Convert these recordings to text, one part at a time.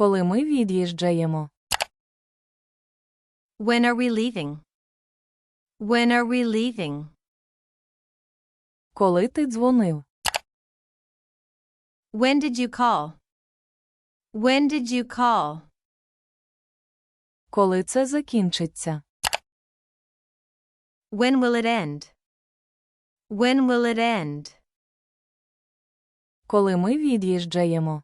Коли ми від'їжджаємо? When are we leaving? When are we leaving? Коли ти дзвонив? When did you call? When did you call? Коли це закінчиться? When will it end? When will it end? Коли ми від'їжджаємо?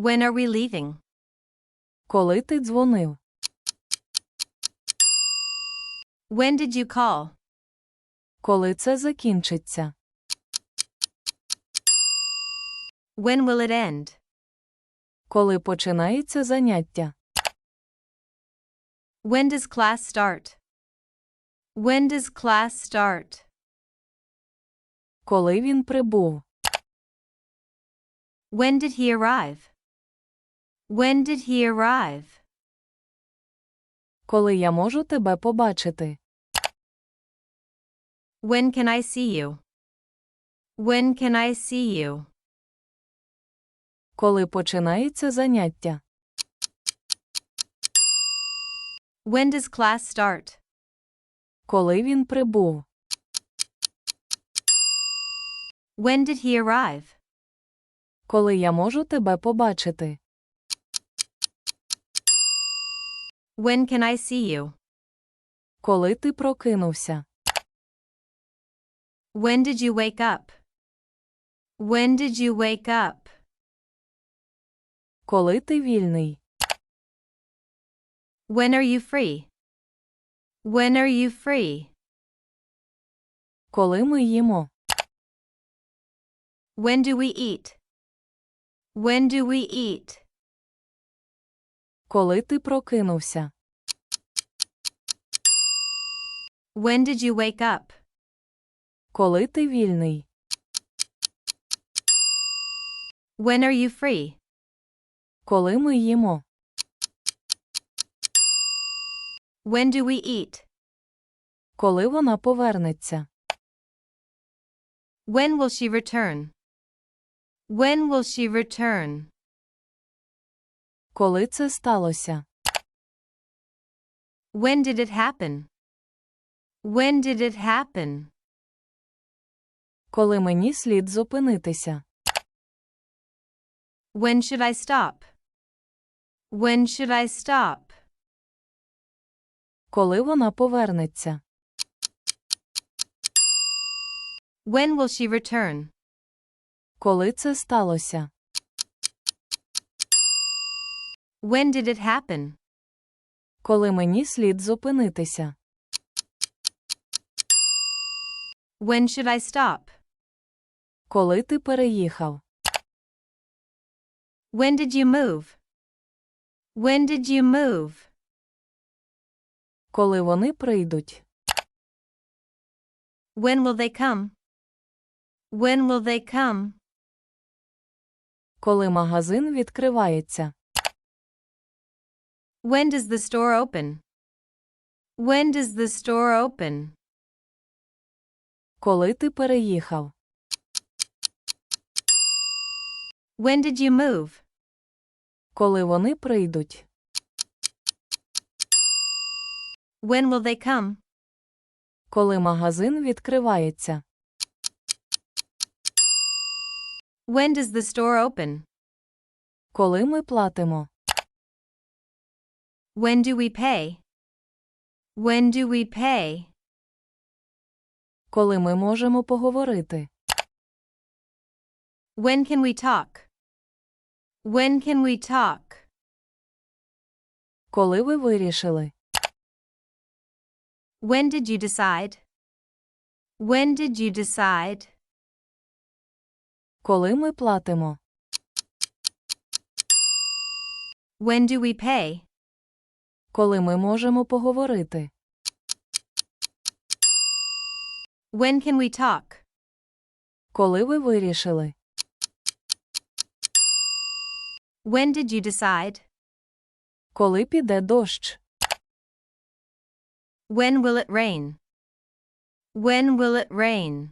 When are we leaving? Коли ти дзвонив? When did you call? Коли це закінчиться? When will it end? Коли починається заняття? When does class start? When does class start? Коли він прибув? When did he arrive? When did he arrive? Коли я можу тебе побачити? When can I see you? When can I see you? Коли починається заняття? When does class start? Коли він прибув? When did he arrive? Коли я можу тебе побачити? When can I see you? Коли ти прокинувся? When did you wake up? When did you wake up? Коли ти вільний? When are you free? When are you free? Коли ми їмо? When do we eat? When do we eat? Коли ти прокинувся? When did you wake up? Коли ти вільний? When are you free? Коли ми їмо? When do we eat? Коли вона повернеться? When will she return? When will she return? Коли це сталося? When did it happen? When did it happen? Коли мені слід зупинитися? When should I stop? When should I stop? Коли вона повернеться? When will she return? Коли це сталося? When did it happen? Коли мені слід зупинитися? When should I stop? Коли ти переїхав? When did you move? When did you move? Коли вони прийдуть? When will they come? When will they come? Коли магазин відкривається? When does the store open? When does the store open? Коли ти переїхав? When did you move? Коли вони прийдуть? When will they come? Коли магазин відкривається? When does the store open? Коли ми платимо? When do we pay? When do we pay? Коли ми можемо поговорити? When can we talk? When can we talk? Коли ви вирішили? When did you decide? When did you decide? Коли ми платимо? When do we pay? Коли ми можемо поговорити? When can we talk? Коли ви вирішили? When did you decide? Коли піде дощ? When will it rain? When will it rain?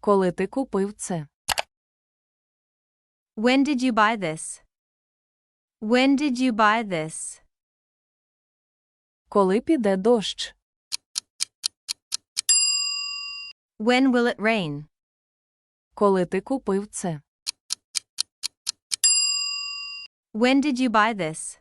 Коли ти купив це? When did you buy this? When did you buy this? Коли піде дощ? When will it rain? Коли ти купив це? When did you buy this?